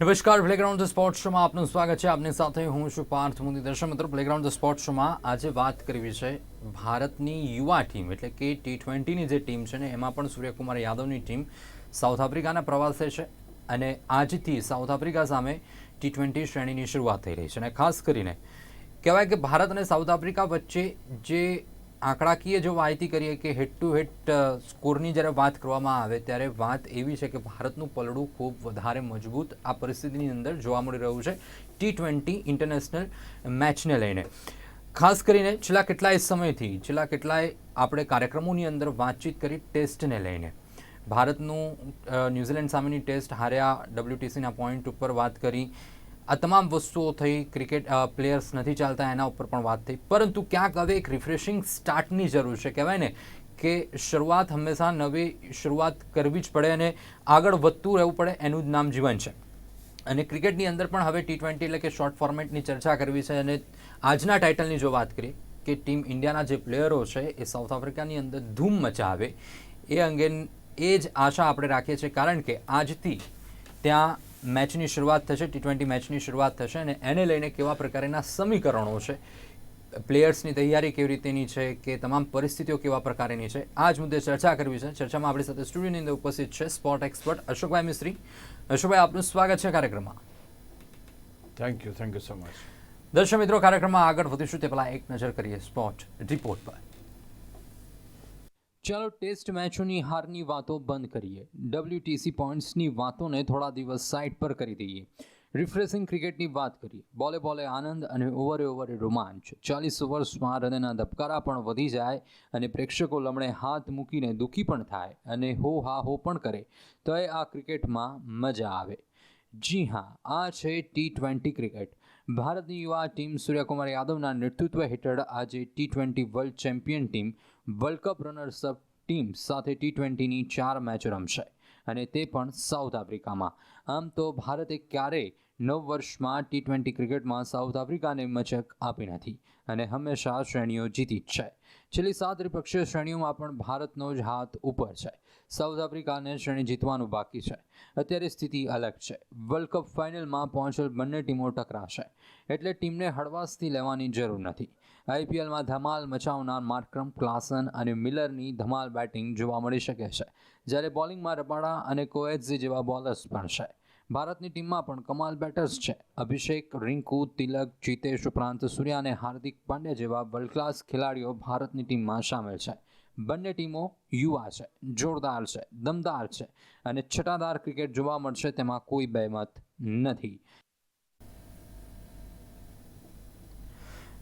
નમસ્કાર playground the sport શોમાં આપનું સ્વાગત છે. આપની સાથે હું છું પાર્થ મોદી દર્શક મિત્રો પ્લેગ્રાઉન્ડ ધ સ્પોર્ટ શોમાં આજે વાત કરવી છે ભારતની યુવા ટીમ, એટલે કે ટી ટ્વેન્ટીની જે ટીમ છે ને, એમાં પણ સૂર્યકુમાર યાદવની ટીમ સાઉથ આફ્રિકાના પ્રવાસે છે અને આજથી સાઉથ આફ્રિકા સામે ટી ટ્વેન્ટી શ્રેણીની શરૂઆત થઈ રહી છે. અને ખાસ કરીને કહેવાય કે ભારત અને સાઉથ આફ્રિકા વચ્ચે જે આંકડાકીય જો માહિતી કરીએ કે હેડ ટુ હેડ સ્કોરની જ્યારે વાત કરવામાં આવે, ત્યારે વાત એવી છે કે ભારતનું પલડું ખૂબ વધારે મજબૂત આ પરિસ્થિતિની અંદર જોવા મળી રહ્યું છે ટી ટ્વેન્ટી ઇન્ટરનેશનલ મેચને લઈને. ખાસ કરીને છેલ્લા કેટલાય સમયથી, છેલ્લા કેટલાય આપણે કાર્યક્રમોની અંદર વાતચીત કરી ટેસ્ટને લઈને. ભારતનું ન્યૂઝીલેન્ડ સામેની ટેસ્ટ હાર્યા ડબ્લ્યુટીસીના પોઈન્ટ ઉપર વાત કરી આ તમામ વસ્તુઓ થઈ, ક્રિકેટ પ્લેયર્સ નથી ચાલતા, એના ઉપર પણ વાત થઈ. પરંતુ ક્યાંક હવે એક રિફ્રેશિંગ સ્ટાર્ટની જરૂર છે. કહેવાય ને કે શરૂઆત હંમેશા નવી શરૂઆત કરવી જ પડે અને આગળ વધતું રહેવું પડે, એનું જ નામ જીવન છે. અને ક્રિકેટની અંદર પણ હવે ટી ટ્વેન્ટી એટલે કે શોર્ટ ફોર્મેટની ચર્ચા કરવી છે અને આજના ટાઇટલની જો વાત કરીએ કે ટીમ ઇન્ડિયાના જે પ્લેયરો છે, એ સાઉથ આફ્રિકાની અંદર ધૂમ મચાવે, એ અંગે એ જ આશા આપણે રાખીએ છીએ. કારણ કે આજથી ત્યાં મેચની શરૂઆત થશે ટી ટ્વેન્ટી મેચની શરૂઆત થશે અને એને લઈને કેવા પ્રકારના સમીકરણો છે? પ્લેયર્સની તૈયારી કેવી રીતેની છે કે તમામ પરિસ્થિતિઓ કેવા પ્રકારની છે? આ જ મુદ્દે ચર્ચા કરવી છે. ચર્ચામાં આપણી સાથે સ્ટુડિયોની અંદર ઉપસ્થિત છે સ્પોર્ટ એક્સપર્ટ અશોકભાઈ મિસ્ત્રી. અશોકભાઈ આપનું સ્વાગત છે કાર્યક્રમમાં. Thank you thank you so much દર્શક મિત્રો કાર્યક્રમમાં આગળ વધીશું તે પહેલાં એક નજર કરીએ સ્પોર્ટ રિપોર્ટ પર. ચાલો ટેસ્ટ મેચોની હારની વાતો બંધ કરીએ. ડબલ્યુટીસી પોઈન્ટ્સની વાતોને થોડા દિવસ સાઇડ પર કરી દઈએ. રિફ્રેશિંગ ક્રિકેટની વાત કરીએ. બોલે બોલે આનંદ અને ઓવરે ઓવરે રોમાંચ. ચાલીસ ઓવર્સમાં હૃદયના ધબકારા પણ વધી જાય અને પ્રેક્ષકો લમણે હાથ મૂકીને દુઃખી પણ થાય અને હો હા હો પણ કરે. તો એ આ ક્રિકેટમાં મજા આવે. જી હા, આ છે ટી ટ્વેન્ટી ક્રિકેટ. ભારતની યુવા ટીમ સૂર્યકુમાર યાદવના નેતૃત્વ હેઠળ આજે T twenty world champion team world cup runners up team સાથે ટી ટ્વેન્ટીની ચાર મેચ રમશે અને તે પણ સાઉથ આફ્રિકામાં. આમ તો ભારતે ક્યારેય નવ વર્ષમાં ટી ટ્વેન્ટી ક્રિકેટમાં સાઉથ આફ્રિકાને મચક આપી નથી અને હંમેશા શ્રેણીઓ જીતી જ છે. છેલ્લી સાત ત્રિપક્ષીય શ્રેણીઓમાં પણ ભારતનો જ હાથ ઉપર છે. સાઉથ આફ્રિકાને શ્રેણી જીતવાનું બાકી છે. અત્યારે સ્થિતિ અલગ છે. વર્લ્ડ કપ ફાઇનલમાં પહોંચેલ બંને ટીમો ટકરાશે. એટલે ટીમને હળવાશથી લેવાની જરૂર નથી. આઈપીએલમાં ધમાલ મચાવનાર માર્ક્રમ ક્લાસન અને મિલરની ધમાલ બેટિંગ જોવા મળી શકે છે. જ્યારે બોલિંગમાં રબાડા અને કોએઝી જેવા બોલર્સ પણ છે. ભારતની ટીમમાં પણ કમાલ બેટર્સ છે. અભિષેક, રિંકુ, તિલક, જીતેશ ઉપરાંત સૂર્યા અને હાર્દિક પાંડ્યા જેવા વર્લ્ડ ક્લાસ ખેલાડીઓ ભારતની ટીમમાં સામેલ છે. બંને ટીમો યુવા છે, જોરદાર છે, દમદાર છે અને છટાદાર ક્રિકેટ જોવા મળશે તેમાં કોઈ બેમત નથી.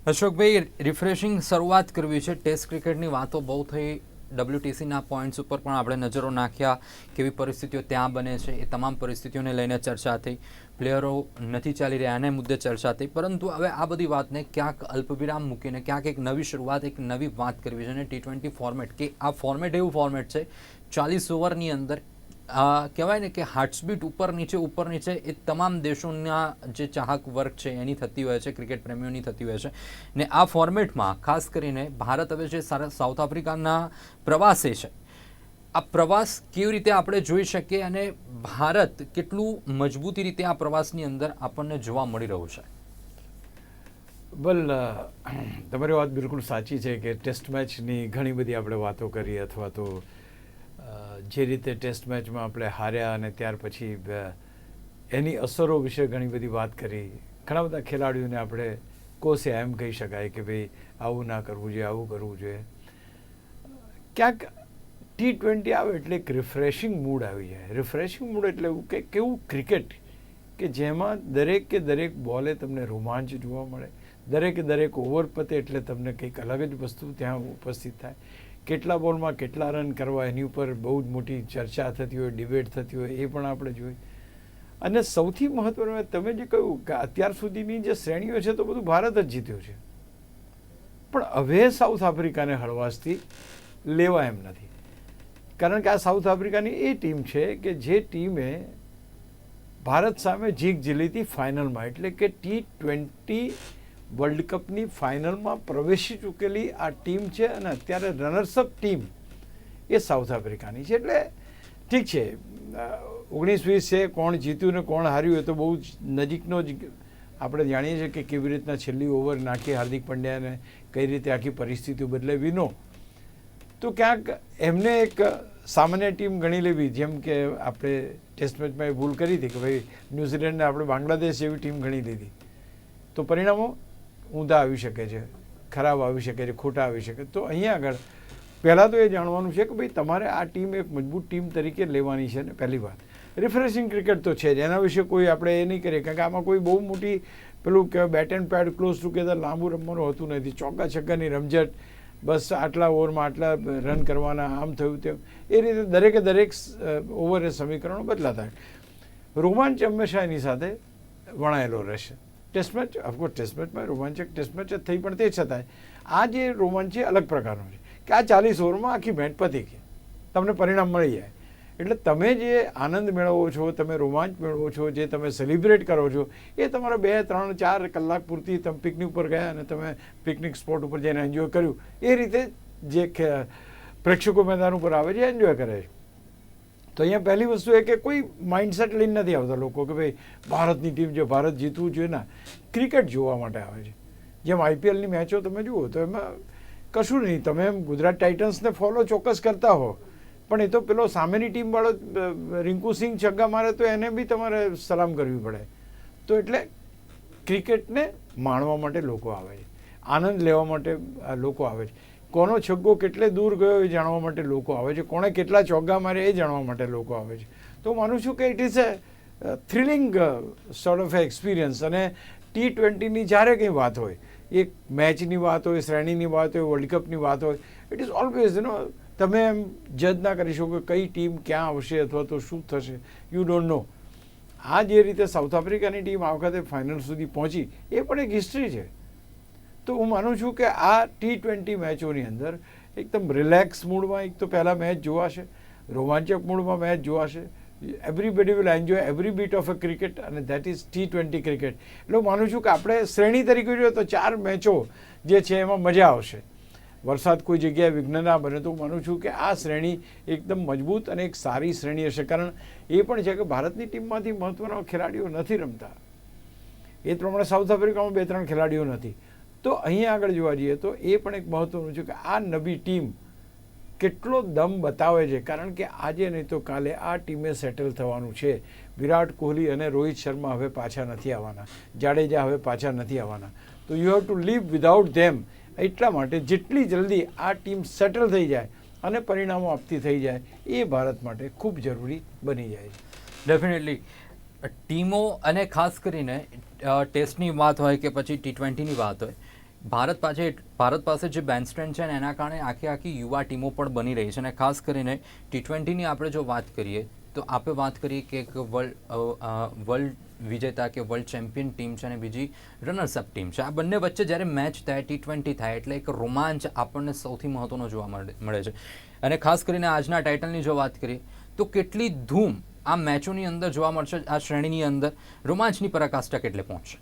અશોકભાઈ રિફ્રેશિંગ શરૂઆત કરવી છે. ટેસ્ટ ક્રિકેટની વાતો બહુ થઈ ડબ્લ્યુટીસીના પોઈન્ટ્સ ઉપર પણ આપણે નજરો નાખ્યા કેવી પરિસ્થિતિઓ ત્યાં બને છે, એ તમામ પરિસ્થિતિઓને લઈને ચર્ચા થઈ. પ્લેયરો નથી ચાલી રહ્યા એને મુદ્દે ચર્ચા થઈ. પરંતુ હવે આ બધી વાતને ક્યાંક અલ્પવિરામ મૂકીને ક્યાંક એક નવી શરૂઆત, એક નવી વાત કરવી છે. અને ટી ટ્વેન્ટી ફોર્મેટ કે આ ફોર્મેટ એવું ફોર્મેટ છે, ચાલીસ ઓવરની અંદર કહેવાય ને કે હાર્ટબીટ ઉપર નીચે ઉપર નીચે એ તમામ દેશોના જે ચાહક વર્ગ છે, એની થતી હોય છે, ક્રિકેટ પ્રેમીઓની થતી હોય છે. ને આ ફોર્મેટમાં ખાસ કરીને ભારત હવે જે સાઉથ આફ્રિકાના પ્રવાસે છે, આ પ્રવાસ કેવી રીતે આપણે જોઈ શકીએ અને ભારત કેટલું મજબૂતી રીતે આ પ્રવાસની અંદર આપણને જોવા મળી રહ્યું છે? બલ તમારી વાત બિલકુલ સાચી છે કે ટેસ્ટ મેચની ઘણી બધી આપણે વાતો કરીએ અથવા તો જે રીતે ટેસ્ટ મેચમાં આપણે હાર્યા અને ત્યાર પછી એની અસરો વિશે ઘણી બધી વાત કરી. ઘણા બધા ખેલાડીઓને આપણે કોસે એમ કહી શકાય કે ભાઈ, આવું ના કરવું જોઈએ, આવું કરવું જોઈએ. ક્યાંક ટી ટ્વેન્ટી આવે એટલે એક રિફ્રેશિંગ મૂડ આવી જાય. રિફ્રેશિંગ મૂડ એટલે એવું કે, કેવું ક્રિકેટ કે જેમાં દરેક કે દરેક બોલે તમને રોમાંચ જોવા મળે. દરેકે દરેક ઓવર પતે એટલે તમને કંઈક અલગ જ વસ્તુ ત્યાં ઉપસ્થિત થાય. કેટલા બોલમાં કેટલા રન કરવા એની ઉપર બહુ જ મોટી ચર્ચા થતી હોય, ડિબેટ થતી હોય, એ પણ આપણે જોઈ. અને સૌથી મહત્વનું તમે જે કહ્યું કે અત્યાર સુધીની જે શ્રેણીઓ છે તો બધું ભારત જ જીત્યું છે. પણ હવે સાઉથ આફ્રિકાને હળવાશથી લેવા એમ નથી. કારણ કે આ સાઉથ આફ્રિકાની એ ટીમ છે કે જે ટીમે ભારત સામે જીત ઝીલી હતી ફાઇનલમાં. એટલે કે ટી ટ્વેન્ટી વર્લ્ડ કપની ફાઇનલમાં પ્રવેશી ચૂકેલી આ ટીમ છે અને અત્યારે રનર્સઅપ ટીમ એ સાઉથ આફ્રિકાની છે. એટલે ઠીક છે ઓગણીસ વીસ છે, કોણ જીત્યું ને કોણ હાર્યું એ તો બહુ જ નજીકનો જ આપણે જાણીએ છીએ કે કેવી રીતના છેલ્લી ઓવર નાખી હાર્દિક પંડ્યાને કઈ રીતે આખી પરિસ્થિતિ બદલે વિનો તો ક્યાંક એમને એક સામાન્ય ટીમ ગણી લેવી, જેમ કે આપણે ટેસ્ટ મેચમાં એ ભૂલ કરી હતી કે ભાઈ ન્યૂઝીલેન્ડને આપણે બાંગ્લાદેશ જેવી ટીમ ગણી લીધી. તો પરિણામો ઊંધા આવી શકે છે, ખરાબ આવી શકે છે, ખોટા આવી શકે. તો અહીંયા આગળ પહેલાં તો એ જાણવાનું છે કે ભાઈ તમારે આ ટીમ એક મજબૂત ટીમ તરીકે લેવાની છે ને પહેલી વાત. રિફ્રેશિંગ ક્રિકેટ તો છે જ. એના વિશે કોઈ આપણે એ નહીં કરીએ. કારણ કે આમાં કોઈ બહુ મોટી પેલું કહેવાય bat and pad close together લાંબુ રમવાનું હોતું નથી. ચોક્કા છક્કાની રમઝટ, બસ આટલા ઓવરમાં આટલા રન કરવાના, આમ થયું તેમ. એ રીતે દરેકે દરેક ઓવરે સમીકરણો બદલાતા. રોમાંચ હંમેશા એની સાથે વણાયેલો રહેશે. ટેસ્ટ મેચ ઓફકોર્સ ટેસ્ટ મેચમાં રોમાંચક ટેસ્ટ મેચ જ થઈ, પણ તે છતાંય આ જે રોમાંચ છે અલગ પ્રકારનો છે. કે આ ચાલીસ ઓવરમાં આખી મેચ પતી ગઈ. તમને પરિણામ મળી જાય. એટલે તમે જે આનંદ મેળવો છો, તમે રોમાંચ મેળવો છો, જે તમે સેલિબ્રેટ કરો છો, એ તમારા બે, ત્રણ, ચાર કલાક પૂરતી તમે પિકનિક ઉપર ગયા અને તમે પિકનિક સ્પોટ ઉપર જઈને એન્જોય કર્યું. એ રીતે જે પ્રેક્ષકો મેદાન ઉપર આવે છે એન્જોય કરે છે. તો અહીંયા પહેલી વસ્તુ એ કે કોઈ માઇન્ડસેટ લઈને નથી આવતા લોકો કે ભાઈ, ભારતની ટીમ જો ભારત જીતવું જોઈએ ને ક્રિકેટ જોવા માટે આવે છે. જેમ આઈપીએલની મેચો તમે જુઓ, તો એમાં કશું નહીં. તમે ગુજરાત ટાઇટન્સને ફોલો ચોક્કસ કરતા હો. પણ એ તો પેલો સામેની ટીમવાળો રિંકુ સિંહ છગ્ગા મારે તો એને બી તમારે સલામ કરવી પડે. તો એટલે ક્રિકેટને માણવા માટે લોકો આવે છે. આનંદ લેવા માટે લોકો આવે છે. કોનો છગ્ગો કેટલે દૂર ગયો એ જાણવા માટે લોકો આવે છે. કોણે કેટલા ચોગ્ગા માર્યા એ જાણવા માટે લોકો આવે છે. તો માનું છું કે it is a thrilling sort of experience અને ટી ટ્વેન્ટીની જ્યારે કંઈ વાત હોય, એક મેચની વાત હોય, શ્રેણીની વાત હોય વર્લ્ડ કપની વાત હોય it is always you know તમે એમ જજ ના કરી શકો કઈ ટીમ ક્યાં આવશે અથવા તો શું થશે. યુ ડોન્ટ નો આ જે રીતે સાઉથ આફ્રિકાની ટીમ આ વખતે ફાઇનલ સુધી પહોંચી, એ પણ એક હિસ્ટ્રી છે. તો હું માનું છું કે આ ટી ટ્વેન્ટી મેચોની અંદર એકદમ રિલેક્સ મૂડમાં એક તો પહેલાં મેચ જોવાશે, રોમાંચક મૂડમાં match જોવાશે. Everybody will enjoy every bit of a cricket અને that is T twenty cricket એટલે માનું છું કે આપણે શ્રેણી તરીકે જોઈએ તો ચાર મેચો જે છે એમાં મજા આવશે. વરસાદ કોઈ જગ્યાએ વિઘ્ન ના બને તો માનું છું કે આ શ્રેણી એકદમ મજબૂત અને એક સારી શ્રેણી હશે. કારણ એ પણ છે કે ભારતની ટીમમાંથી મહત્ત્વના ખેલાડીઓ નથી રમતા. એ પ્રમાણે સાઉથ આફ્રિકામાં બે ત્રણ ખેલાડીઓ નથી. તો અહીંયા આગળ જોવા જઈએ તો એ પણ એક મહત્વનું છે કે આ નવી ટીમ કેટલો દમ બતાવે છે. કારણ કે આજે નહીં તો કાલે આ ટીમે સેટલ થવાનું છે. વિરાટ કોહલી અને રોહિત શર્મા હવે પાછા નથી આવવાના. જાડેજા હવે પાછા નથી આવવાના. તો you have to leave without them એટલા માટે જેટલી જલ્દી આ ટીમ સેટલ થઈ જાય અને પરિણામો આપતી થઈ જાય, એ ભારત માટે ખૂબ જરૂરી બની જાય છે. ડેફિનેટલી ટીમો અને ખાસ કરીને ટેસ્ટની વાત હોય કે પછી ટી ટ્વેન્ટીની વાત હોય ભારત પાસે ભારત પાસે જે સ્ટ્રેન્થ છે ને એના કારણે આખી આખી યુવા ટીમો પણ બની રહી છે અને ખાસ કરીને ટી ટ્વેન્ટીની આપણે જો વાત કરીએ, તો આપણે વાત કરીએ કે એક વર્લ્ડ વર્લ્ડ વિજેતા કે વર્લ્ડ ચેમ્પિયન ટીમ છે અને બીજી રનર્સઅપ ટીમ છે. આ બંને વચ્ચે જ્યારે મેચ થાય ટી ટ્વેન્ટી થાય, એટલે એક રોમાંચ આપણને સૌથી મહત્ત્વનો જોવા મળે મળે છે. અને ખાસ કરીને આજના ટાઇટલની જો વાત કરીએ, તો કેટલી ધૂમ આ મેચોની અંદર જોવા મળશે, આ શ્રેણીની અંદર. રોમાંચની પરાકાષ્ઠા કેટલે પહોંચશે?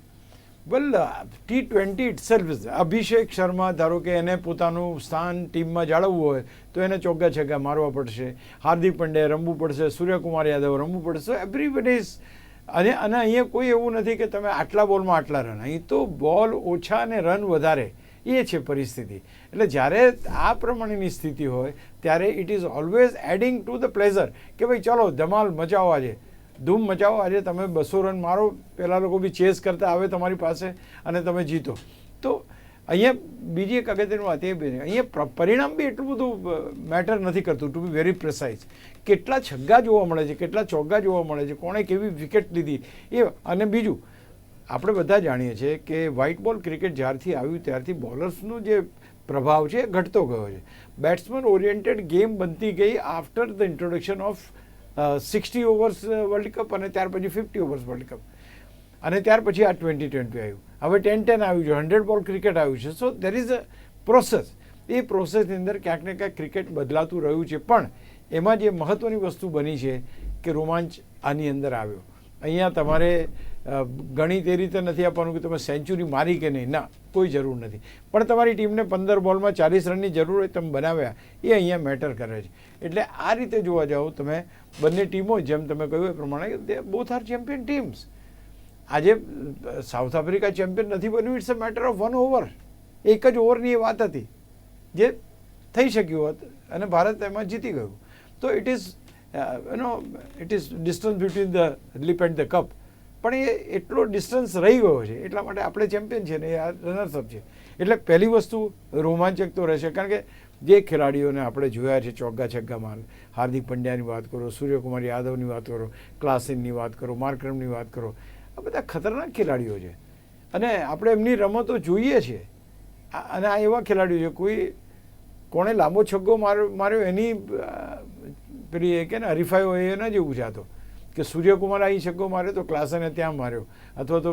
Well T twenty itself Abhishek Sharma ધારો કે એને પોતાનું સ્થાન ટીમમાં જાળવવું હોય, તો એને ચોગ્ગા છગ્ગા મારવા પડશે. હાર્દિક પંડ્યા રમવું પડશે, સૂર્યકુમાર યાદવ રમવું પડશે. એવરીબડી અને અને અહીંયા કોઈ એવું નથી કે તમે આટલા બોલમાં આટલા રન અહીં તો બોલ ઓછા અને રન વધારે. એ છે પરિસ્થિતિ. એટલે જ્યારે આ પ્રમાણેની સ્થિતિ હોય, ત્યારે it is always adding to the pleasure કે ભાઈ ચલો, ધમાલ મચાવો આજે ધૂમ મચાવો. આજે તમે બસો રન મારો. પહેલાં લોકો બી ચેસ કરતા આવે તમારી પાસે અને તમે જીતો. તો અહીંયા બીજી એક અગત્યની વાત એ બી અહીંયા પરિણામ બી એટલું બધું મેટર નથી કરતું ટુ બી વેરી પ્રિસાઇઝ કેટલા છગ્ગા જોવા મળે છે, કેટલા ચોગ્ગા જોવા મળે છે, કોણે કેવી વિકેટ લીધી? એ અને બીજું, આપણે બધા જાણીએ છીએ કે વ્હાઇટ બોલ ક્રિકેટ જ્યારથી આવ્યું ત્યારથી બોલર્સનું જે પ્રભાવ છે એ ઘટતો ગયો છે. બેટ્સમેન ઓરિએન્ટેડ ગેમ બનતી ગઈ after the introduction of sixty overs world cup અને ત્યાર પછી ફિફ્ટી ઓવર્સ વર્લ્ડ કપ અને ત્યાર પછી આ ટ્વેન્ટી ટ્વેન્ટી આવ્યું. હવે ટેન ટેન આવ્યું છે. હંડ્રેડ બોલ ક્રિકેટ આવ્યું છે. So there is a process એ પ્રોસેસની અંદર ક્યાંક ને ક્યાંક ક્રિકેટ બદલાતું રહ્યું છે. પણ એમાં જે મહત્ત્વની વસ્તુ બની છે કે રોમાંચ આની અંદર આવ્યો. અહીંયા તમારે ઘણી એ રીતે નથી આપવાનું કે તમે સેન્ચુરી મારી કે નહીં. ના, કોઈ જરૂર નથી. પણ તમારી ટીમને પંદર બોલમાં ચાલીસ રનની જરૂર હોય તમે બનાવ્યા. એ અહીંયા મેટર કરે છે. એટલે આ રીતે જોવા જાઓ તમે બંને ટીમો, જેમ તમે કહ્યું એ પ્રમાણે they both are champion teams આજે સાઉથ આફ્રિકા ચેમ્પિયન નથી બન્યું it's a matter of one over એક જ ઓવરની એ વાત હતી, જે થઈ શક્યું હોત અને ભારત એમાં જીતી ગયું. તો it is you know it is distance between the lip and the cup પણ એ એટલો ડિસ્ટન્સ રહી ગયો છે, એટલા માટે આપણે ચેમ્પિયન છે ને એ રનર્સઅપ છે. એટલે પહેલી વસ્તુ રોમાંચક તો રહેશે, કારણ કે જે ખેલાડીઓને આપણે જોયા છે ચોગ્ગા છગ્ગા માર હાર્દિક પંડ્યાની વાત કરો, સૂર્યકુમાર યાદવની વાત કરો, ક્લાસિનની વાત કરો, માર્કરમની વાત કરો, આ બધા ખતરનાક ખેલાડીઓ છે. અને આપણે એમની રમતો જોઈએ છીએ અને આ એવા ખેલાડીઓ છે. કોઈ કોણે લાંબો છગ્ગો માર્યો માર્યો એની પેલી એ કે ને, હરીફાઈ હોય એના જેવું છે તો. કે સૂર્યકુમાર અહીં છગ્ગો માર્યો તો ક્લાસને ત્યાં માર્યો, અથવા તો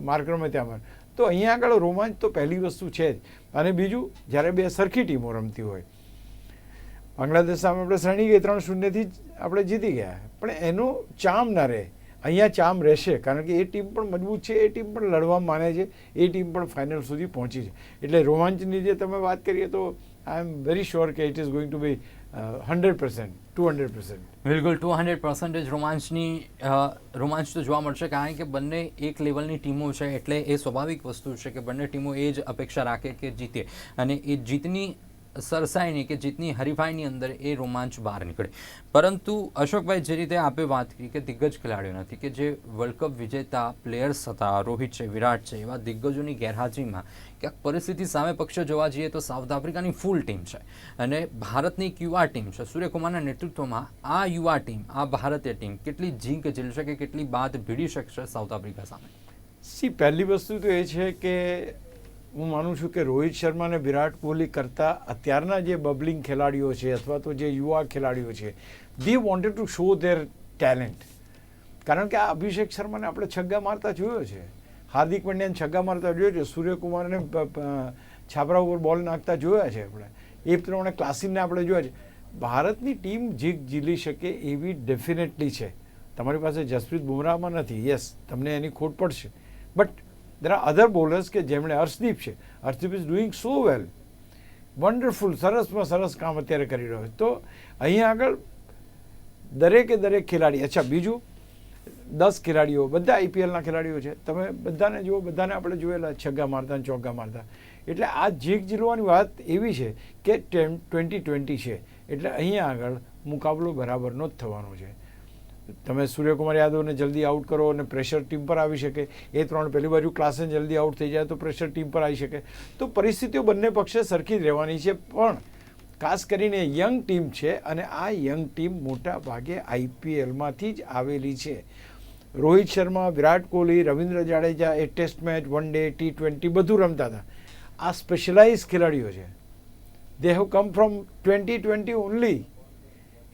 માર્કરમે ત્યાં માર્યો. તો અહીંયા આગળ રોમાંચ તો પહેલી વસ્તુ છે જ. અને બીજું, જ્યારે બે સરખી ટીમો રમતી હોય. બાંગ્લાદેશ સામે આપણે શ્રેણી ગઈ ત્રણ શૂન્યથી આપણે જીતી ગયા. પણ એનો ચામ ના રહે. અહીંયા ચામ રહેશે, કારણ કે એ ટીમ પણ મજબૂત છે, એ ટીમ પણ લડવા માને છે, એ ટીમ પણ ફાઇનલ સુધી પહોંચી છે. એટલે રોમાંચની જે તમે વાત કરીએ તો આઈ એમ વેરી શ્યોર કે it is going to be hundred percent to hundred percent બિલકુલ ટુ હંડ્રેડ પર્સન્ટેજ રોમાંચની રોમાંચ તો જોવા મળશે કારણ કે બંને એક લેવલની ટીમો છે એટલે એ સ્વાભાવિક વસ્તુ છે કે બંને ટીમો એ જ અપેક્ષા રાખે કે જીતે. અને એ જીતની સરસાઈની કે જીતની હરીફાઈની અંદર એ રોમાંચ બહાર નીકળે. પરંતુ અશોકભાઈ જે રીતે આપે વાત કરી કે દિગ્ગજ ખેલાડીઓ નથી, કે જે વર્લ્ડ કપ વિજેતા પ્લેયર્સ હતા, રોહિત છે, વિરાટ છે, એવા દિગ્ગજોની ગેરહાજરીમાં ક્યાંક પરિસ્થિતિ સામે પક્ષે જોવા જઈએ તો સાઉથ આફ્રિકાની ફૂલ ટીમ છે અને ભારતની એક યુવા ટીમ છે. સૂર્યકુમારના નેતૃત્વમાં આ યુવા ટીમ આ ભારતીય ટીમ કેટલી જીંક ઝીલશે કે કેટલી બાદ ભીડી શકશે સાઉથ આફ્રિકા સામે? સી, પહેલી વસ્તુ તો એ છે કે હું માનું છું કે રોહિત શર્મા અને વિરાટ કોહલી કરતાં અત્યારના જે બબલિંગ ખેલાડીઓ છે અથવા તો જે યુવા ખેલાડીઓ છે they wanted to show their talent કારણ કે આ અભિષેક શર્માને આપણે છગ્ગા મારતા જોયો છે. હાર્દિક પંડ્યાને છગ્ગા મારતા જોયો છે. સૂર્યકુમારને છાપરા ઉપર બોલ નાખતા જોયા છે આપણે. એ પ્રમાણે ક્લાસીનને આપણે જોયા છે. ભારતની ટીમ જીત જીલી શકે એવી ડેફિનેટલી છે. તમારી પાસે જસપ્રીત બુમરાહમાં નથી. યસ તમને એની ખોટ પડશે. But there are other bowlers કે જેમણે હર્ષદીપ છે. Harshdeep is doing so well wonderful સરસમાં સરસ કામ અત્યારે કરી રહ્યો છે. તો અહીંયા આગળ દરેકે દરેક ખેલાડી, અચ્છા, બીજું દસ ખેલાડીઓ, બધા આઈપીએલના ખેલાડીઓ છે. તમે બધાને જુઓ, બધાને આપણે જોયેલા છગ્ગા મારતા અને ચોગ્ગા મારતા. એટલે આ જીક જીલવાની વાત એવી છે કે ટ્વેન્ટી ટ્વેન્ટી છે. એટલે અહીંયા આગળ મુકાબલો બરાબરનો જ થવાનો છે. તમે સૂર્યકુમાર યાદવને જલ્દી આઉટ કરો અને પ્રેશર ટીમ પર આવી શકે. એ ત્રણ પહેલી બાજુ ક્લાસન જલ્દી આઉટ થઈ જાય તો પ્રેશર ટીમ પર આવી શકે. તો પરિસ્થિતિઓ બંને પક્ષે સરખી જ રહેવાની છે. પણ ખાસ કરીને યંગ ટીમ છે અને આ યંગ ટીમ મોટા ભાગે આઈપીએલમાંથી જ આવેલી છે. રોહિત શર્મા, વિરાટ કોહલી, રવિન્દ્ર જાડેજા, એ test match one day T twenty બધું રમતા હતા. આ સ્પેશિયલાઇઝ ખેલાડીઓ છે. They have come from twenty twenty only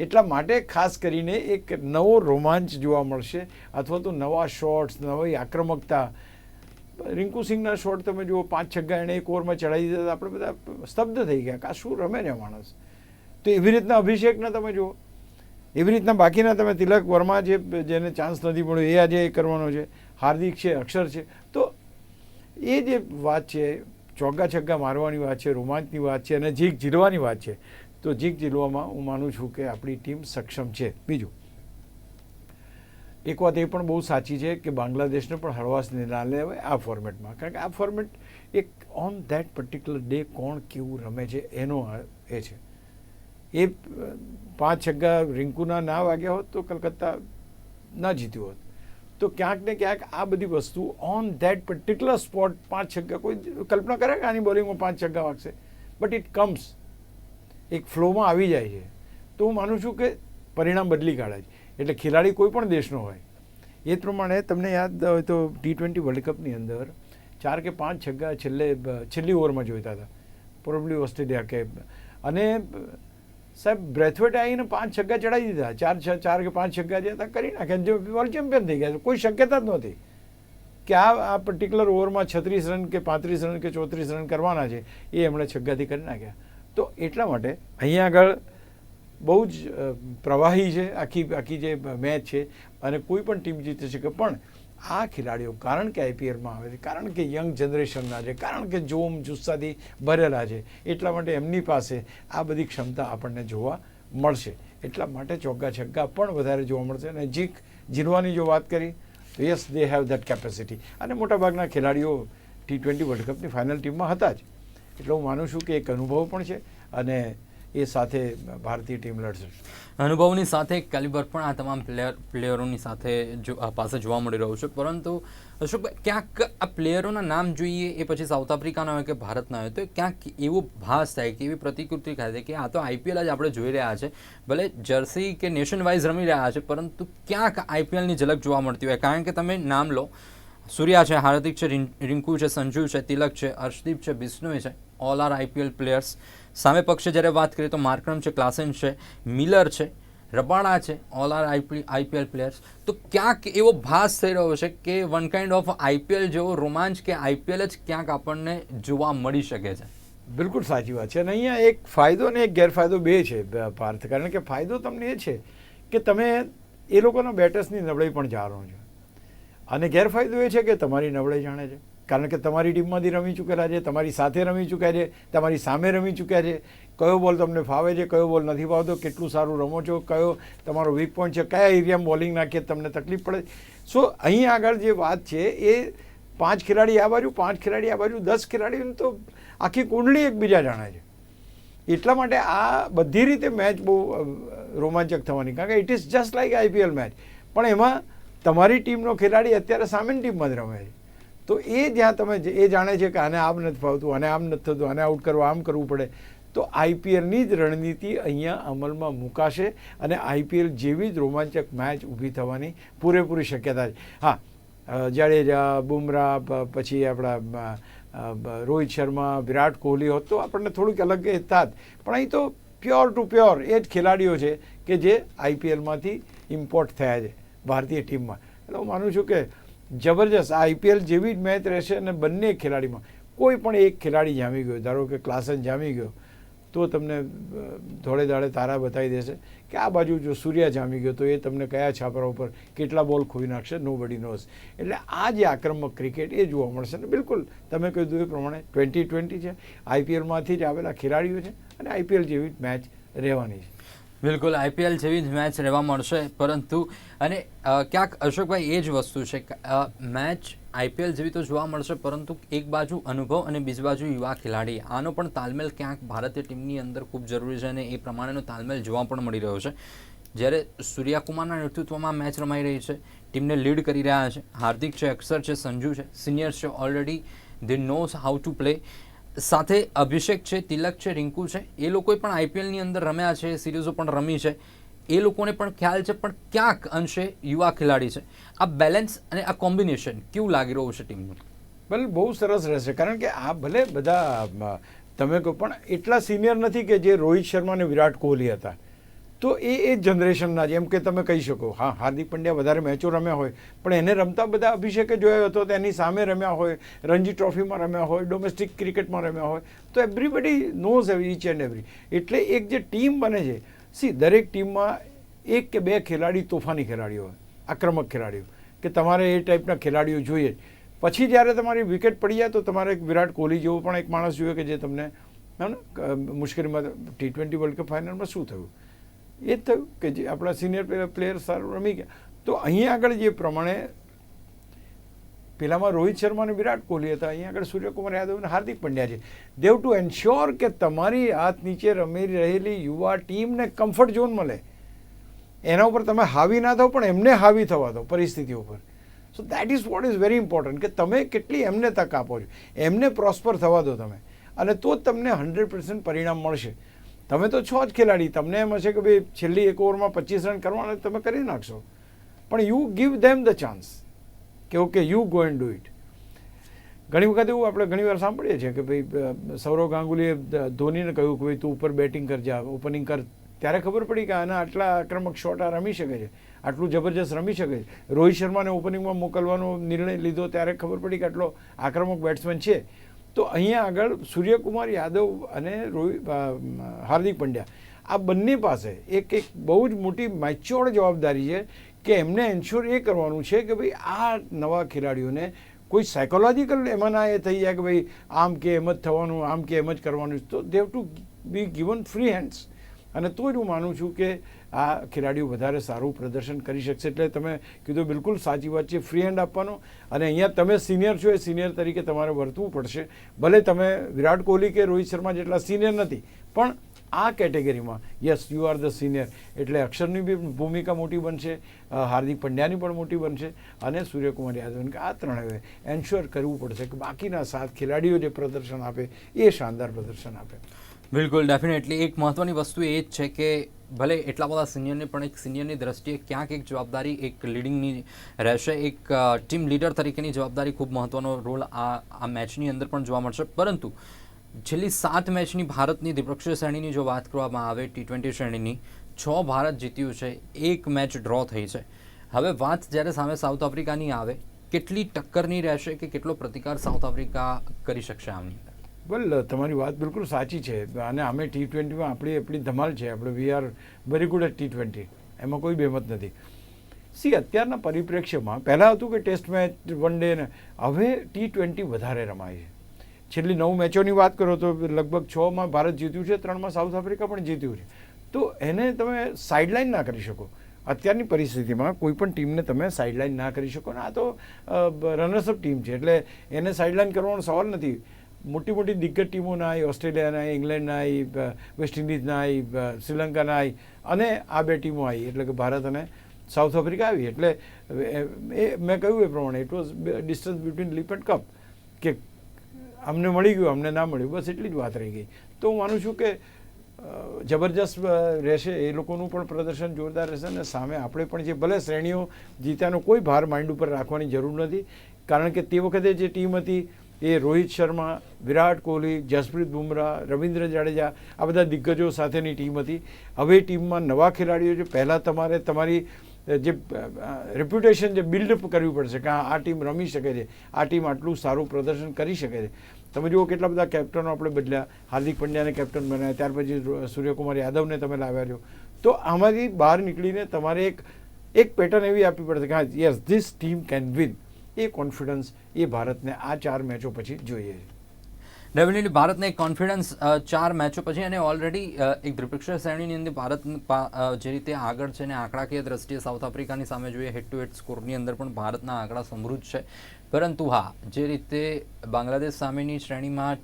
એટલા માટે ખાસ કરીને એક નવો રોમાંચ જોવા મળશે. અથવા તો નવા શોટ્સ નવી આક્રમકતા. રિંકુ સિંહના શોટ તમે જુઓ, પાંચ છગ્ગા એણે એક ઓવરમાં ચડાવી દીધા આપણે બધા સ્તબ્ધ થઈ ગયા કે શું રમે ને માણસ. તો એવી રીતના અભિષેકના તમે જુઓ. એવી રીતના બાકીના તમે તિલક વર્મા જે જેને ચાન્સ નથી મળ્યો, એ આજે એ કરવાનો છે. હાર્દિક છે, અક્ષર છે. તો એ જે વાત છે, ચોગ્ગા છગ્ગા મારવાની વાત છે, રોમાંચની વાત છે અને જીક જીલવાની વાત છે તો જીક જીલવામાં હું માનું છું કે આપણી ટીમ સક્ષમ છે. બીજું, એક વાત એ પણ બહુ સાચી છે કે બાંગ્લાદેશને પણ હળવાશ ના લેવાય આ ફોર્મેટમાં કારણ કે આ ફોર્મેટ એક ઓન ધેટ પર્ટિક્યુલર ડે કોણ કેવું રમે છે એનો એ છે. એ પાંચ છગ્ગા રિંકુના ના વાગ્યા હોત તો કલકત્તા ના જીત્યું હોત. તો ક્યાંક ને ક્યાંક આ બધી વસ્તુ ઓન ધેટ પર્ટિક્યુલર સ્પોટ પાંચ છગ્ગા કોઈ કલ્પના કરે કે આની બોલિંગમાં પાંચ છગ્ગા વાગશે. બટ ઇટ કમ્સ એક ફ્લોમાં આવી જાય છે. તો હું માનું છું કે પરિણામ બદલી કાઢે છે. એટલે ખેલાડી કોઈ પણ દેશનો હોય, એ પ્રમાણે તમને યાદ હોય તો ટી ટ્વેન્ટી વર્લ્ડ કપની અંદર ચાર કે પાંચ છગ્ગા છેલ્લે, છેલ્લી ઓવરમાં જોઈતા હતા. પ્રોબ્લી ઓસ્ટ્રેલિયા કે, અને સાહેબ બ્રેથવેટ આવીને પાંચ છગ્ગા ચડાવી દીધા. ચાર છ, ચાર કે પાંચ છગ્ગા જે હતા કરી નાખ્યા. જો વર્લ્ડ ચેમ્પિયન થઈ ગયા. કોઈ શક્યતા જ નહોતી કે આ આ પર્ટિક્યુલર ઓવરમાં છત્રીસ રન કે પાંત્રીસ રન કે ચોત્રીસ રન કરવાના છે, એ એમણે છગ્ગાથી કરી નાખ્યા. તો એટલા માટે અહીંયા આગળ બહુ જ પ્રવાહી છે આખી આખી જે મેચ છે અને કોઈ પણ ટીમ જીતી શકે પણ આ ખેલાડીઓ, કારણ કે આઈપીએલમાં આવે છે, કારણ કે યંગ જનરેશનના છે, કારણ કે જોમ જુસ્સાથી ભરેલા છે, એટલા માટે એમની પાસે આ બધી ક્ષમતા આપણને જોવા મળશે. એટલા માટે ચોગ્ગા છગ્ગા પણ વધારે જોવા મળશે. અને જીક જીરવાની જો વાત કરી, તો yes they have that capacity અને મોટાભાગના ખેલાડીઓ ટી ટ્વેન્ટી વર્લ્ડ કપની ફાઇનલ ટીમમાં હતા જ. એટલે હું માનું છું કે એક અનુભવ પણ છે અને એ સાથે ભારતીય ટીમ લડશે. અનુભવની સાથે કેલિબર પણ આ તમામ પ્લેયર પ્લેયરોની સાથે જો પાસે જોવા મળી રહ્યું છે. પરંતુ અશોકભાઈ ક્યાંક આ પ્લેયરોના નામ જોઈએ એ પછી સાઉથ આફ્રિકાના હોય કે ભારતના હોય, તો ક્યાંક એવો ભાસ થાય કે એવી પ્રતિકૃતિ થાય છે કે આ તો આઈપીએલ જ આપણે જોઈ રહ્યા છે. ભલે જર્સી કે નેશન વાઇઝ રમી રહ્યા છે, પરંતુ ક્યાંક આઈપીએલની ઝલક જોવા મળતી હોય. કારણ કે તમે નામ લો. સૂર્યા છે, હાર્દિક છે રિંકુ છે, સંજુ છે, તિલક છે, હર્ષદીપ છે બિશ્નોઈ છે. ઓલ આર આઈપીએલ પ્લેયર્સ સામે પક્ષે જ્યારે વાત કરીએ તો માર્કરમ છે, ક્લાસેન છે, મિલર છે, રબાડા છે ઓલ આર આઈપીએલ પ્લેયર્સ તો ક્યાંક એવો ભાસ થઈ રહ્યો છે કે વન કાઇન્ડ ઓફ આઈપીએલ જેવો રોમાંચ કે આઈપીએલ જ ક્યાંક આપણને જોવા મળી શકે છે. બિલકુલ સાચી વાત છે. અને અહીંયા એક ફાયદો અને એક ગેરફાયદો બે છે, પાર્થ. કારણ કે ફાયદો તમને એ છે કે તમે એ લોકોના બેટર્સની નબળાઈ પણ જાણો છો. અને ગેરફાયદો એ છે કે તમારી નબળાઈ જાણે છે. કારણ કે તમારી ટીમમાંથી રમી ચૂકેલા છે, તમારી સાથે રમી ચૂક્યા છે, તમારી સામે રમી ચૂક્યા છે. કયો બોલ તમને ફાવે છે, કયો બોલ નથી ફાવતો, કેટલું સારું રમો છો, કયો તમારો વીક પોઈન્ટ છે, કયા એરિયામાં બોલિંગ નાખીએ તમને તકલીફ પડે. સો અહીં આગળ જે વાત છે, એ પાંચ ખેલાડી આ બાજુ, પાંચ ખેલાડી આ બાજુ, દસ ખેલાડીઓને તો આખી કુંડળી એકબીજા જાણે છે. એટલા માટે આ બધી રીતે મેચ બહુ રોમાંચક થવાની. કારણ કે it is just like IPL match પણ એમાં તમારી ટીમનો ખેલાડી અત્યારે સામેની ટીમમાં જ રમે છે. તો એ જ્યાં તમે એ જાણે છે કે આને આમ નથી ફાવતું, આને આમ નથી થતું, આને આઉટ કરવા આમ કરવું પડે, તો આઈપીએલની જ રણનીતિ અહીંયા અમલમાં મુકાશે અને આઈપીએલ જેવી જ રોમાંચક મેચ ઊભી થવાની પૂરેપૂરી શક્યતા છે. હા જાડેજા બુમરાહ પછી આપણા રોહિત શર્મા, વિરાટ કોહલી હોત તો આપણને થોડુંક અલગ થાત પણ અહીં તો પ્યોર ટુ પ્યોર એ જ ખેલાડીઓ છે કે જે આઈપીએલમાંથી ઇમ્પોર્ટ થયા છે ભારતીય ટીમમાં. એટલે હું માનું છું કે જબરજસ્ત આઈપીએલ જેવી જ મેચ રહેશે અને બંને ખેલાડીમાં કોઈ પણ એક ખેલાડી જામી ગયો. ધારો કે ક્લાસન જામી ગયો, તો તમને ધોળે દાડે તારા બતાવી દેશે કે આ બાજુ જો સૂર્યા જામી ગયો, તો એ તમને કયા છાપરા ઉપર કેટલા બોલ ખોઈ નાખશે નો બડી નોઝ એટલે આ જે આક્રમક ક્રિકેટ એ જોવા મળશે ને બિલકુલ તમે કીધું એ પ્રમાણે ટ્વેન્ટી ટ્વેન્ટી છે. આઈપીએલમાંથી જ આવેલા ખેલાડીઓ છે અને આઈપીએલ જેવી જ મેચ રહેવાની છે. બિલકુલ આઈપીએલ જેવી જ મેચ રહેવા મળશે. પરંતુ, અને ક્યાંક અશોકભાઈ, એ જ વસ્તુ છે મેચ આઈપીએલ જેવી તો જોવા મળશે, પરંતુ એક બાજુ અનુભવ અને બીજી બાજુ યુવા ખેલાડી. આનો પણ તાલમેલ ક્યાંક ભારતીય ટીમની અંદર ખૂબ જરૂરી છે અને એ પ્રમાણેનો તાલમેલ જોવા પણ મળી રહ્યો છે. જ્યારે સૂર્યાકુમારના નેતૃત્વમાં મેચ રમાઈ રહી છે, ટીમને લીડ કરી રહ્યા છે. હાર્દિક છે, અક્ષર છે, સંજુ છે. સિનિયર છે already they knows how to play સાથે અભિષેક છે, તિલક છે, રિંકુ છે, એ લોકોએ પણ આઈપીએલની અંદર રમ્યા છે, સિરીઝો પણ રમી છે. એ લોકોને પણ ખ્યાલ છે, પણ ક્યાંક અંશે યુવા ખેલાડી છે. આ બેલેન્સ અને આ કોમ્બિનેશન કેવું લાગી રહ્યું છે ટીમનું? ભલે બહુ સરસ રહેશે, કારણ કે આ ભલે બધા તમે કહો પણ, એટલા સિનિયર નથી કે જે રોહિત શર્મા અને વિરાટ કોહલી હતા. તો એ એ જનરેશનના જેમ કે તમે કહી શકો. હા, હાર્દિક પંડ્યા વધારે મેચો રમ્યા હોય, પણ એને રમતા બધા અભિષેકે જોયો હતો તો એની સામે રમ્યા હોય, રણજી ટ્રોફીમાં રમ્યા હોય ડોમેસ્ટિક ક્રિકેટમાં રમ્યા હોય, તો everybody knows each and every એટલે એક જે ટીમ બને છે સી દરેક ટીમમાં એક કે બે ખેલાડી તોફાની ખેલાડીઓ આક્રમક ખેલાડીઓ. કે તમારે એ ટાઈપના ખેલાડીઓ જોઈએ. પછી જ્યારે તમારી વિકેટ પડી જાય તો તમારે એક વિરાટ કોહલી જેવો પણ એક માણસ જોઈએ કે જે તમને મુશ્કેલીમાં ટી ટ્વેન્ટી વર્લ્ડ કપ ફાઇનલમાં શું થયું? એ થયું કે જે આપણા સિનિયર પ્લેયર સારું રમી ગયા. તો અહીંયા આગળ જે પ્રમાણે પેલામાં રોહિત શર્મા અને વિરાટ કોહલી હતા, અહીંયા આગળ સૂર્યકુમાર યાદવ અને હાર્દિક પંડ્યા છે. દેવ ટુ એન્શ્યોર કે તમારી હાથ નીચે રમી રહેલી યુવા ટીમને કમ્ફર્ટ ઝોન મળે. એના ઉપર તમે હાવી ના થાવ, પણ એમને હાવી થવા દો પરિસ્થિતિ ઉપર. So that is what is very important કે તમે કેટલી એમને તક આપો છો. એમને પ્રોસ્પર થવા દો તમે. અને તો જ તમને હંડ્રેડ પર્સન્ટ પરિણામ મળશે. તમે તો છો જ ખેલાડી. તમને એમ હશે કે ભાઈ છેલ્લી એક ઓવરમાં પચીસ રન કરવાના તમે કરી નાખશો. પણ you give them the chance કે okay you go and do it ઘણી વખત એવું આપણે ઘણી વાર સાંભળીએ છીએ કે ભાઈ સૌરવ ગાંગુલીએ ધોનીને કહ્યું કે ભાઈ, તું ઉપર બેટિંગ કરજા ઓપનિંગ કર. ત્યારે ખબર પડી કે આના આટલા આક્રમક શોટ આ રમી શકે છે. આટલું જબરજસ્ત રમી શકે છે. રોહિત શર્માને ઓપનિંગમાં મોકલવાનો નિર્ણય લીધો ત્યારે ખબર પડી કે આટલો આક્રમક બેટ્સમેન છે. તો અહીંયા આગળ સૂર્યકુમાર યાદવ અને રોહિત હાર્દિક પંડ્યા. આ બંને પાસે એક એક બહુ જ મોટી મેચ્યોર જવાબદારી છે કે એમને એન્શ્યોર એ કરવાનું છે કે ભાઈ આ નવા ખેલાડીઓને કોઈ સાયકોલોજીકલ એમાં ના એ થઈ જાય કે ભાઈ આમ કે એમ જ થવાનું, આમ કે એમ જ કરવાનું. તો they've to be given free hands અને તો જ હું માનું છું કે આ ખેલાડીઓ વધારે સારું પ્રદર્શન કરી શકશે. એટલે તમે કીધું બિલકુલ સાચી વાત છે ફ્રી હેન્ડ આપવાનો. અને અહીંયા તમે સિનિયર છો એ સિનિયર તરીકે તમારે વર્તવું પડશે. ભલે તમે વિરાટ કોહલી કે રોહિત શર્મા જેટલા સિનિયર નથી, પણ આ કેટેગરીમાં yes you are the senior એટલે અક્ષરની બી ભૂમિકા મોટી બનશે હાર્દિક પંડ્યાની પણ મોટી બનશે અને સૂર્યકુમાર યાદવને આ ત્રણેય એન્શ્યોર કરવું પડશે કે બાકીના સાત ખેલાડીઓ જે પ્રદર્શન આપે એ શાનદાર પ્રદર્શન આપે. બિલકુલ ડેફિનેટલી એક મહત્વની વસ્તુ એ જ છે કે ભલે એટલા બધા સિનિયરને પણ એક સિનિયરની દ્રષ્ટિએ ક્યાંક એક જવાબદારી એક લીડિંગની રહેશે, એક ટીમ લીડર તરીકેની જવાબદારી ખૂબ મહત્વનો રોલ આ આ મેચની અંદર પણ જોવા મળશે. પરંતુ છેલ્લી સાત મેચની ભારતની દ્વિપક્ષીય શ્રેણીની જો વાત કરવામાં આવે ટી ટ્વેન્ટી શ્રેણીની, છ ભારત જીત્યું છે, એક મેચ ડ્રો થઈ છે. હવે વાત જ્યારે સામે સાઉથ આફ્રિકાની આવે, કેટલી ટક્કરની રહેશે કે કેટલો પ્રતિકાર સાઉથ આફ્રિકા કરી શકશે આમની વેલ તમારી વાત બિલકુલ સાચી છે. અને અમે ટી ટ્વેન્ટીમાં આપણી એટલી ધમાલ છે. આપણે we are very good at T twenty એમાં કોઈ બેમત નથી. સી અત્યારના પરિપ્રેક્ષ્યમાં પહેલાં હતું કે ટેસ્ટ મેચ વન ડે ને, હવે ટી ટ્વેન્ટી વધારે રમાય છે. છેલ્લી નવ મેચોની વાત કરો તો લગભગ છમાં ભારત જીત્યું છે ત્રણમાં સાઉથ આફ્રિકા પણ જીત્યું છે. તો એને તમે સાઇડલાઇન ના કરી શકો. અત્યારની પરિસ્થિતિમાં કોઈ પણ ટીમને તમે સાઇડલાઇન ના કરી શકો. ને આ તો રનર્સઅપ ટીમ છે. એટલે એને સાઇડલાઇન કરવાનો સવાલ નથી. મોટી મોટી દિગ્ગજ ટીમોના આવી ઓસ્ટ્રેલિયાના ઇંગ્લેન્ડના આવી વેસ્ટ ઇન્ડિઝના આવી શ્રીલંકાના આવી અને આ બે ટીમો આવી એટલે કે ભારત અને સાઉથ આફ્રિકા આવી. એટલે એ એ, મેં કહ્યું એ પ્રમાણે it was distance between lip and cup કે અમને મળી ગયું, અમને ના મળ્યું. બસ એટલી જ વાત રહી ગઈ. તો હું માનું છું કે જબરજસ્ત રહેશે. એ લોકોનું પણ પ્રદર્શન જોરદાર રહેશે અને સામે આપણે પણ જે ભલે શ્રેણીઓ જીત્યાનો કોઈ ભાર માઇન્ડ ઉપર રાખવાની જરૂર નથી. કારણ કે તે વખતે જે ટીમ હતી એ રોહિત શર્મા, વિરાટ કોહલી, જસપ્રીત બુમરાહ રવિન્દ્ર જાડેજા, આ બધા દિગ્ગજો સાથેની ટીમ હતી. હવે ટીમમાં નવા ખેલાડીઓ છે. પહેલાં તમારે તમારી જે રેપ્યુટેશન જે બિલ્ડઅપ કરવી પડશે કે આ ટીમ રમી શકે છે, આ ટીમ આટલું સારું પ્રદર્શન કરી શકે છે. તમે જુઓ કેટલા બધા કેપ્ટનો આપણે બદલ્યા. હાર્દિક પંડ્યાને કેપ્ટન બનાવ્યા ત્યાર પછી સૂર્યકુમાર યાદવને તમે લાવ્યા છો. તો આમાંથી બહાર નીકળીને તમારે એક એક પેટર્ન એવી આપવી પડશે કે હા yes this team can win A confidence એ ભારતને આ ચાર મેચો પછી જોઈએ છે. ડેફિનેટલી ભારતને કોન્ફિડન્સ ચાર મેચો પછી અને ઓલરેડી એક દ્વિપક્ષીય શ્રેણીની અંદર ભારત જે રીતે આગળ છે ને આંકડાકીય દ્રષ્ટિએ સાઉથ આફ્રિકાની સામે જોઈએ હેડ ટુ હેડ સ્કોરની અંદર પણ ભારતના આંકડા સમૃદ્ધ છે. પરંતુ હા જે રીતે બાંગ્લાદેશ સામેની શ્રેણીમાં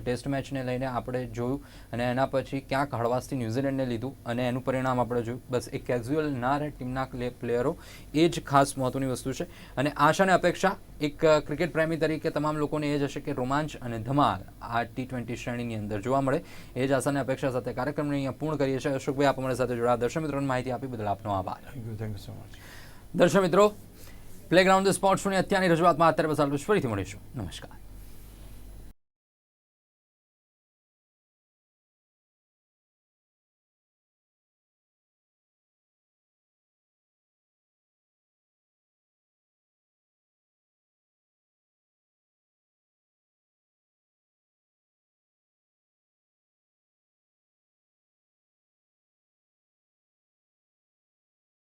ટેસ્ટ મેચને લઈને આપણે જોયું અને એના પછી ક્યાંક હળવાશથી ન્યૂઝીલેન્ડને લીધું અને એનું પરિણામ આપણે જોયું. બસ એક કેઝ્યુઅલ ના રહે ટીમના પ્લેયરો એ જ ખાસ મહત્ત્વની વસ્તુ છે. અને આશા અને અપેક્ષા એક ક્રિકેટ પ્રેમી તરીકે તમામ લોકોને એ જ હશે કે રોમાંચ અને ધમાલ આ ટી ટ્વેન્ટી શ્રેણીની અંદર જોવા મળે. એ જ આશા અને અપેક્ષા સાથે કાર્યક્રમને અહીંયા પૂર્ણ કરીએ છીએ. અશોકભાઈ આપ અમારી સાથે જોડાયા. દર્શક મિત્રોને માહિતી આપી બદલ આપનો આભાર. થેન્ક યુ સો મચ દર્શક મિત્રો પ્લેગ્રાઉન્ડ સ્પોર્ટ્સની અત્યારની રજૂઆતમાં અત્યારે બસ ફરીથી મળીશું. નમસ્કાર.